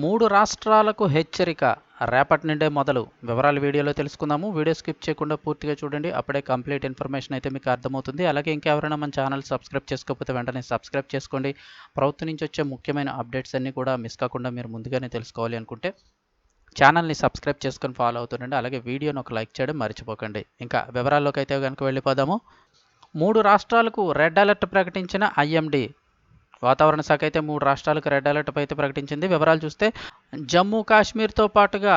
మూడు రాష్ట్రాలకు హెచ్చరిక. రేపటి నుండే మొదలు. వివరాలు వీడియోలో తెలుసుకుందాము. వీడియో స్కిప్ చేయకుండా పూర్తిగా చూడండి. అప్పుడే కంప్లీట్ ఇన్ఫర్మేషన్ అయితే మీకు అర్థమవుతుంది. అలాగే ఇంకెవరైనా మన ఛానల్ సబ్స్క్రైబ్ చేసుకోకపోతే వెంటనే సబ్స్క్రైబ్ చేసుకోండి. ప్రభుత్వం నుంచి వచ్చే ముఖ్యమైన అప్డేట్స్ అన్నీ కూడా మిస్ కాకుండా మీరు ముందుగానే తెలుసుకోవాలి అనుకుంటే ఛానల్ని సబ్స్క్రైబ్ చేసుకొని ఫాలో అవుతుండండి అలాగే వీడియోని ఒక లైక్ చేయడం మర్చిపోకండి. ఇంకా వివరాల్లోకి అయితే కనుక వెళ్ళిపోదాము. మూడు రాష్ట్రాలకు రెడ్ అలర్ట్ ప్రకటించిన ఐఎండి. వాతావరణ శాఖ అయితే మూడు రాష్ట్రాలకు రెడ్ అలర్ట్ అయితే ప్రకటించింది. వివరాలు చూస్తే జమ్మూ కాశ్మీర్తో పాటుగా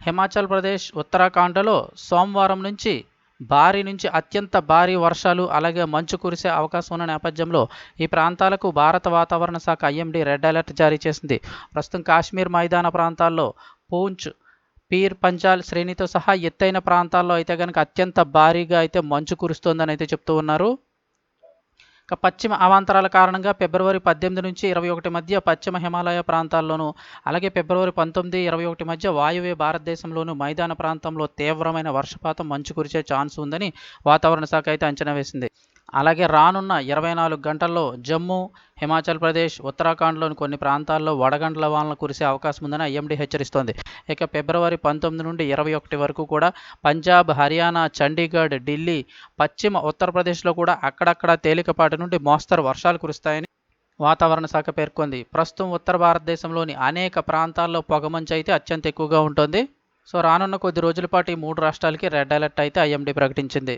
హిమాచల్ ప్రదేశ్ ఉత్తరాఖండ్లో సోమవారం నుంచి భారీ నుంచి అత్యంత భారీ వర్షాలు అలాగే మంచు కురిసే అవకాశం ఉన్న నేపథ్యంలో ఈ ప్రాంతాలకు భారత వాతావరణ శాఖ ఐఎండీ రెడ్ అలర్ట్ జారీ చేసింది. ప్రస్తుతం కాశ్మీర్ మైదాన ప్రాంతాల్లో పూంచ్ పీర్ పంజాల్ శ్రేణితో సహా ఎత్తైన ప్రాంతాల్లో అయితే కనుక అత్యంత భారీగా అయితే మంచు కురుస్తోందని అయితే చెప్తూ ఉన్నారు. ఇక పశ్చిమ అవాంతరాల కారణంగా ఫిబ్రవరి పద్దెనిమిది నుంచి ఇరవై ఒకటి మధ్య పశ్చిమ హిమాలయ ప్రాంతాల్లోనూ అలాగే ఫిబ్రవరి పంతొమ్మిది ఇరవై ఒకటి మధ్య వాయువ్య భారతదేశంలోనూ మైదాన ప్రాంతంలో తీవ్రమైన వర్షపాతం మంచు కురిసే ఛాన్స్ ఉందని వాతావరణ శాఖ అయితే అంచనా వేసింది. అలాగే రానున్న ఇరవై నాలుగు గంటల్లో జమ్మూ హిమాచల్ ప్రదేశ్ ఉత్తరాఖండ్లోని కొన్ని ప్రాంతాల్లో వడగండ్ల వానలు కురిసే అవకాశం ఉందని ఐఎండీ హెచ్చరిస్తోంది. ఇక ఫిబ్రవరి పంతొమ్మిది నుండి ఇరవై ఒకటి వరకు కూడా పంజాబ్ హర్యానా చండీగఢ్ ఢిల్లీ పశ్చిమ ఉత్తరప్రదేశ్లో కూడా అక్కడక్కడ తేలికపాటి నుండి మోస్తరు వర్షాలు కురుస్తాయని వాతావరణ శాఖ పేర్కొంది. ప్రస్తుతం ఉత్తర భారతదేశంలోని అనేక ప్రాంతాల్లో పొగమంచు అయితే అత్యంత ఎక్కువగా ఉంటుంది. సో రానున్న కొద్ది రోజుల పాటు ఈ మూడు రాష్ట్రాలకి రెడ్ అలర్ట్ అయితే ఐఎండీ ప్రకటించింది.